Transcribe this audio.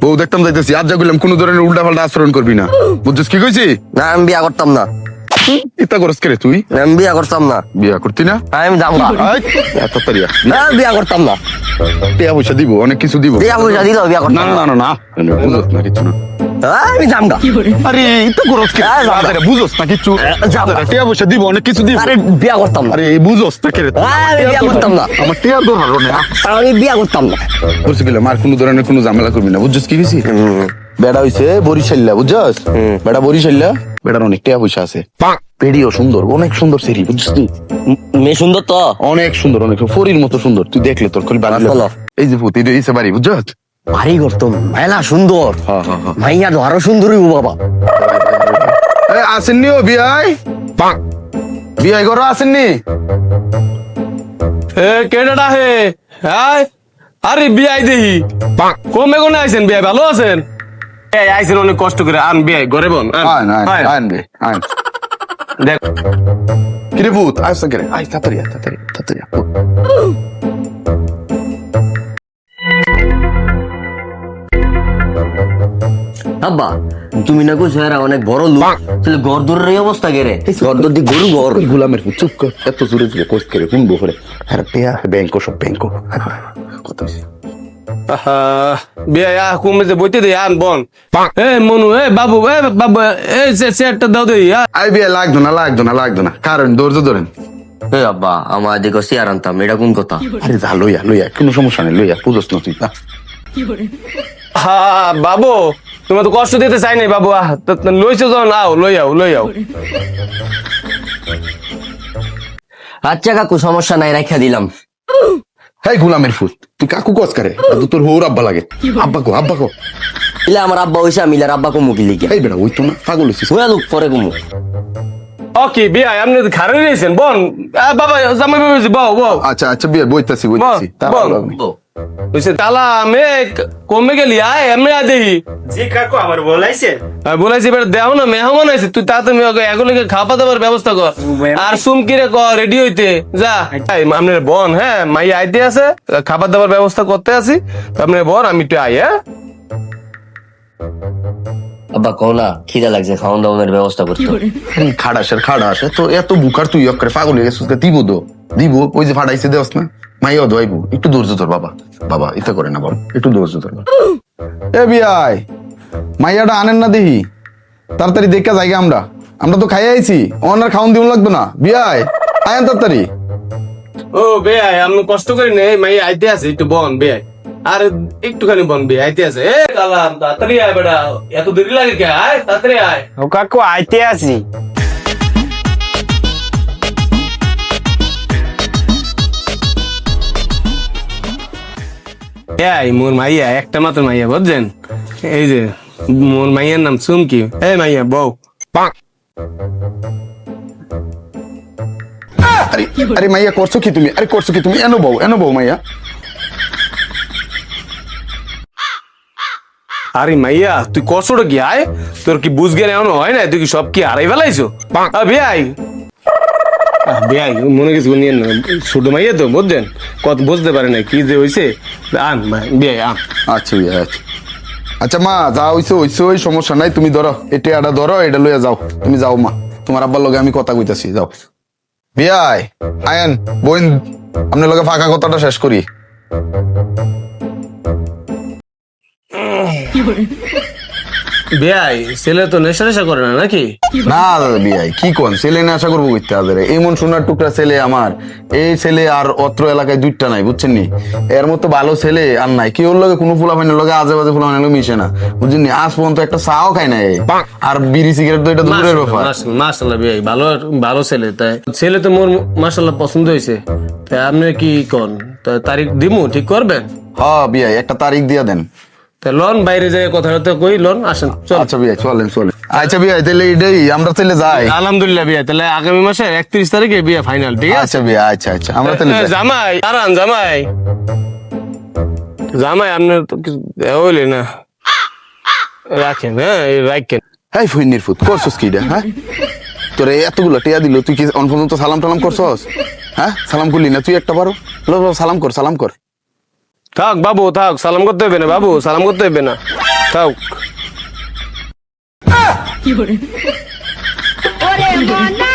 বউ দেখতাম যাইতেছি আজ যা করলাম কোনো ধরনের উল্টা পাল্টা আচরণ করবি না। বুঝছিস কি কইছি? না, আমি বিয়া করতাম না। ইতা করস কে রে তুই? আমি বিয়া করতাম না। বিয়া করতি না? আমি যাব না। এত তারিয়া। না, বিয়া করতাম না। টিয়া পয়সা দিব অনেক কিছু দিব। বিয়া পয়সা বিয়া করতাম না না না। না না না। কিছু না। আমি যাম আরে ইতা করস কে আরে বুঝোস না কিছু। যাও। টিয়া পয়সা দিব অনেক কিছু দিব। আরে বিয়া করতাম আরে বুঝোস না বিয়া করতাম না। আমার টিয়া ধরার না। আমি বিয়া করতাম না। কোনো ধরনের কোনো ঝামেলা করবি না। বুঝছিস কি হয়েছি বেড়া হইছে বরিশাল্লা বুঝছস বেড়া বরিশাল্লা বেড়ার অনেক টিয়া পয়সা আছে। পেডিও সুন্দর অনেক সুন্দর সেরি বুঝছিস তুই? মেয়ে সুন্দর তো? অনেক সুন্দর অনেক ফরির মতো সুন্দর তুই দেখলে তোর খালি বাড়ি। এই যে পুতি দিয়েছে বাড়ি বুঝছস ভারী করতাম মেলা সুন্দর। হ্যাঁ হ্যাঁ হ্যাঁ। মাইয়া তো আরও সুন্দরই ও বাবা। আসেননি ও বিয়াই বিয়াই করো আসেননি? এ কেডাটা হে? আরে বিয়াই দেহি। কমে কোনে আইছেন বিয়াই ভালো আছেন? এই অনেক কষ্ট করে ঘরে বন আন। দেখ। কিরে ভূত আয় সঙ্গে আয় তাড়াতাড়ি তাড়াতাড়ি তাড়াতাড়ি আব্বা তুমি না কইছো এরা অনেক বড় লোক তাহলে গরদরের এই অবস্থা গেরে গরদর দি গরু গর ওই গোলামের চুপ কর। এত জোরে জোরে কোষ করে শুনব করে আরে পেয়া ব্যাংকো সব ব্যাংকো। কত হইছে? আহা, বিয়াই আহ কমে যে বইতে দে আন বন। এ মনু এ বাবু এ বাবু এ চেয়ারটা দাও। আই বিয়া লাগতো না লাগতো না লাগতো না। কারণ ধৈর্য ধরেন। এ আব্বা আমার দিকে চেয়ার আনতাম এটা কোন কথা? আরে যা লইয়া লইয়া কোনো সমস্যা নেই লইয়া বুঝোস না তুই না হা বাবু তোমার তো কষ্ট দিতে চাই নাই বাবু আহ তো- তো লইছো যখন আও লই আও লই আও। আচ্ছা কাকু সমস্যা নাই রাখা দিলাম। হ্যাঁ গুলামের ফুল তুই কাকু কস করে? তো তোর হৌর আব্বা লাগে। আব্বা কো আব্বা কো। ইলে আমার আব্বা হইছে আমি ইলার আব্বা কমু কি লিখে এই বেটা ওই তো না পাগল হইছিস। ওয়া লোক পরে কমু। ওকে বিয়া আপনি তো খারে রইছেন বন বাবা জামাই বাবা বাও বাও আচ্ছা আচ্ছা বিয়া বইতাছি বইতাছি। বল, তালা আমি কমে গেলি আয় এমনি আ দেখি। জি কাকু আমার বলাইছে আর বলেছি এবার দেও না মেহমান আছে তুই তাড়াতাড়ি এখন খাওয়া দাবার ব্যবস্থা কর। আর সুমকিরে ক রেডি হইতে যা। এই, আপনার বোন হ্যাঁ মাই আইতে আছে খাবার দাবার ব্যবস্থা করতে আছি। তো আপনার বোন আমি একটু আই হ্যাঁ? আব্বা কও না খিদা লাগছে খাওয়ান দাওয়ানের ব্যবস্থা করতে আরে খাড়াসের খাড়াস তো এত বুকার তুই পাগল হয়ে গেছিস দিব দো দিব ওই যে ফাটাইছে দেওস না। মাইও দোয়াইবো। একটু ধৈর্য ধর বাবা। বাবা এটা করে না বল একটু ধৈর্য ধর এ বিয়াই মাইয়াটা আনেন না দেখি তাড়াতাড়ি দেখা জায়গা আমরা। আমরা তো খাই আইছি। ওনার খাওন দিউন লাগবে না। বিয়াই আয়েন তাড়াতাড়ি। ও বেয়াই আমি কষ্ট করি নে। মাই আইতে আছে একটু বন বেয়াই। আর একটুখানি বন বে আইতে আছে। এ কালাম তাড়াতাড়ি আয় বেটা। এত দেরি লাগে কে? আয় তাড়াতাড়ি আয়। ও কাকু আইতে আছি। এই মোর মাইয়া একটা মাত্র মাইয়া বুঝছেন? এই যে মোর মাইয়ার নাম এই মাইয়া বউ। আরে আরে মাইয়া করছ কি তুমি? আরে করছ কি তুমি? এনো বউ এনো বউ মাইয়া। আরে মাইয়া তুই কষ্টটা কি? আয় তোর কি বুঝ গেলে এমন হয় না তুই কি সব কি হারাই ফেলাইছো? আহ, বিয়াই মনে কিছু নিয়ে না। ছোট মাইয়া তো বুঝছেন? কত বুঝতে পারে না কি যে হয়েছে আন বিয়াই আন। আচ্ছা বিয়ে আচ্ছা আচ্ছা মা যা হইছে হইছে ওই সমস্যা নাই তুমি ধরো। এটা এটা ধরো এটা লইয়া যাও। তুমি যাও মা। তোমার আব্বার লগে আমি কথা কইতাছি যাও। বিয়াই আয়ন বোন আপনার লগে ফাঁকা কথাটা শেষ করি। বিয়াই ছেলে তো নেশা নেশা করে না নাকি? না দাদা বিয়াই কি কোন? ছেলে না আশা করব হাজারে এমন সোনার টুকরা ছেলে আমার এই ছেলে আর অত্র এলাকায় দুইটা নাই বুঝছেন নি? এর মতো ভালো ছেলে আর নাই। লগে কোনো লগে আজে বাজে মিশে না বুঝছেন নি? আজ পর্যন্ত একটা চাও খায় না আর বিড়ি সিগারেট তো এটা দূরের ব্যাপার। মাসাল্লাহ বিয়াই ভালো ভালো ছেলে তাই। ছেলে তো মোর মাসাল্লাহ পছন্দ হয়েছে তাই আপনি কি কোন? তারিখ দিমু ঠিক করবেন? হ্যাঁ বিয়াই একটা তারিখ দিয়ে দেন। তা লন বাইরে যায় কথা কই লন আসেন চল আচ্ছা বিয়াই চলেন চলেন। আচ্ছা তাহলে এটাই আমরা তাহলে যাই। আলহামদুলিল্লাহ বিয়া তাহলে আগামী মাসে একত্রিশ তারিখে বিয়া ফাইনাল ঠিক আছে? আচ্ছা বিয়া আচ্ছা আচ্ছা আমরা তাহলে যাই। জামাই দাঁড়ান জামাই। জামাই আপনার তো কিছু দেওয়া হইলে না। রাখেন হ্যাঁ রাখেন। ফইনির ফুট করছস কি হ্যাঁ? তোরে এতগুলো টিয়া দিল তুই কি অন পর্যন্ত সালাম টালাম করছস? হ্যাঁ? সালাম করলি না তুই একটা পারো সালাম কর সালাম কর। থাক বাবু থাক সালাম করতে হবে না বাবু সালাম করতে হবে না। থাক। ওরে মন!